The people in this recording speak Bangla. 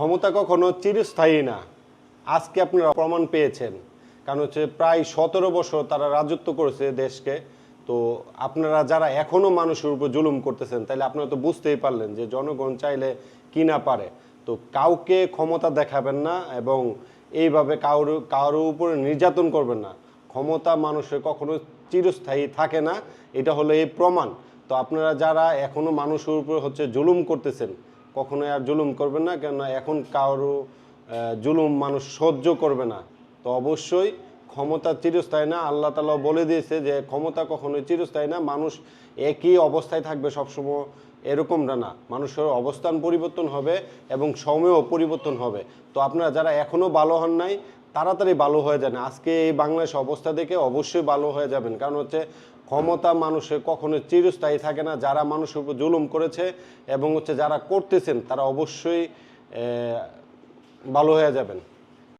ক্ষমতা কখনো চিরস্থায়ী না। আজকে আপনারা প্রমাণ পেয়েছেন। কারণ হচ্ছে প্রায় সতেরো বছর তারা রাজত্ব করেছে দেশকে। তো আপনারা যারা এখনও মানুষের উপর জুলুম করতেছেন, তাহলে আপনারা তো বুঝতেই পারলেন যে জনগণ চাইলে কি না পারে। তো কাউকে ক্ষমতা দেখাবেন না এবং এইভাবে কারোর কারোর উপরে নির্যাতন করবেন না। ক্ষমতা মানুষের কখনো চিরস্থায়ী থাকে না। এটা হলো এই প্রমাণ। তো আপনারা যারা এখনও মানুষের উপর হচ্ছে জুলুম করতেছেন কখনোই আর জুলুম করবেন না, কেননা এখন কারও জুলুম মানুষ সহ্য করবে না। তো অবশ্যই ক্ষমতা চিরস্থায়ী না, আল্লাহ তালা বলে দিয়েছে যে ক্ষমতা কখনোই চিরস্থায়ী না, মানুষ একই অবস্থায় থাকবে সবসময় এরকমটা না। মানুষের অবস্থান পরিবর্তন হবে এবং সময়ও পরিবর্তন হবে। তো আপনারা যারা এখনও ভালো হন নাই তাড়াতাড়ি ভালো হয়ে যান আজকে এই বাংলাদেশ অবস্থা দেখে অবশ্যই ভালো হয়ে যাবেন। কারণ হচ্ছে ক্ষমতা মানুষের কখনো চিরস্থায়ী থাকে না। যারা মানুষের উপর জুলুম করেছে এবং হচ্ছে যারা করতেছেন, তারা অবশ্যই ভালো হয়ে যাবেন।